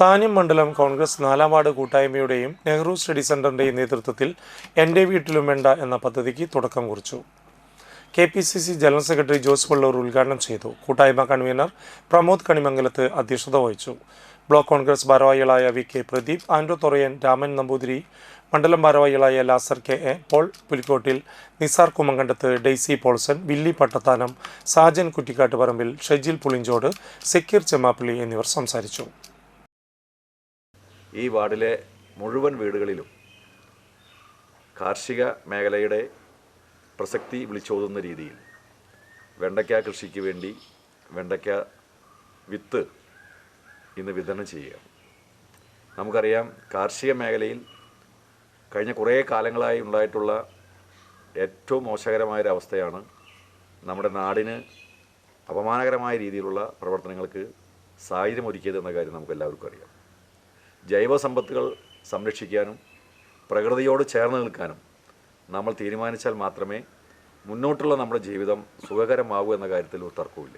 താന്യം മണ്ഡലം കോൺഗ്രസ് നാലാം വാർഡ് കൂട്ടായ്മയുടെയും നെഹ്റു സ്റ്റഡി സെന്ററിന്റെയും നേതൃത്വത്തിൽ എന്റെ വീട്ടിലും വേണ്ട എന്ന പദ്ധതിക്ക് തുടക്കം കുറിച്ചു. K P C C general secretary Jose Vallur ഉദ്ഘാടനം ചെയ്തു. കൂട്ടായ്മ കൺവീനർ പ്രമോദ് കണിമംഗലത്ത് അധ്യക്ഷത വഹിച്ചു. ബ്ലോക്ക് കോൺഗ്രസ് ഭാരവാഹികളായ വി കെ പ്രദീപ് ആൻഡ്രോ തൊറയൻ രാമൻ നമ്പൂതിരി മണ്ഡലം ഭാരവാഹികളായ ലാസർ K A Paul Pulikkottil Nisar Kummankandath Daisy Paulson Willy Pattathanam Sajan കുറ്റിക്കാട്ട് പറമ്പിൽ ഷെജിൽ പുളിഞ്ചോട് സെക്കീർ ചെമ്മാപ്പിള്ളി എന്നിവർ സംസാരിച്ചു. ഈ വാർഡിലെ മുഴുവൻ വീടുകളിലും കാർഷിക മേഖലയുടെ പ്രസക്തി വിളിച്ചോതുന്ന രീതിയിൽ വെണ്ടയ്ക്ക കൃഷിക്ക് വേണ്ടി വെണ്ടയ്ക്ക വിത്ത് ഇന്ന് വിതരണം ചെയ്യുക നമുക്കറിയാം കാർഷിക മേഖലയിൽ കഴിഞ്ഞ കുറേ കാലങ്ങളായി ഉണ്ടായിട്ടുള്ള ഏറ്റവും മോശകരമായൊരവസ്ഥയാണ് നമ്മുടെ നാടിന് അപമാനകരമായ രീതിയിലുള്ള പ്രവർത്തനങ്ങൾക്ക് സാഹചര്യം ഒരുക്കിയത് എന്ന കാര്യം നമുക്കെല്ലാവർക്കും അറിയാം. ജൈവ സമ്പത്തുകൾ സംരക്ഷിക്കാനും പ്രകൃതിയോട് ചേർന്ന് നിൽക്കാനും നമ്മൾ തീരുമാനിച്ചാൽ മാത്രമേ മുന്നോട്ടുള്ള നമ്മുടെ ജീവിതം സുഖകരമാകൂ എന്ന കാര്യത്തിൽ ഒരു തർക്കവുമില്ല.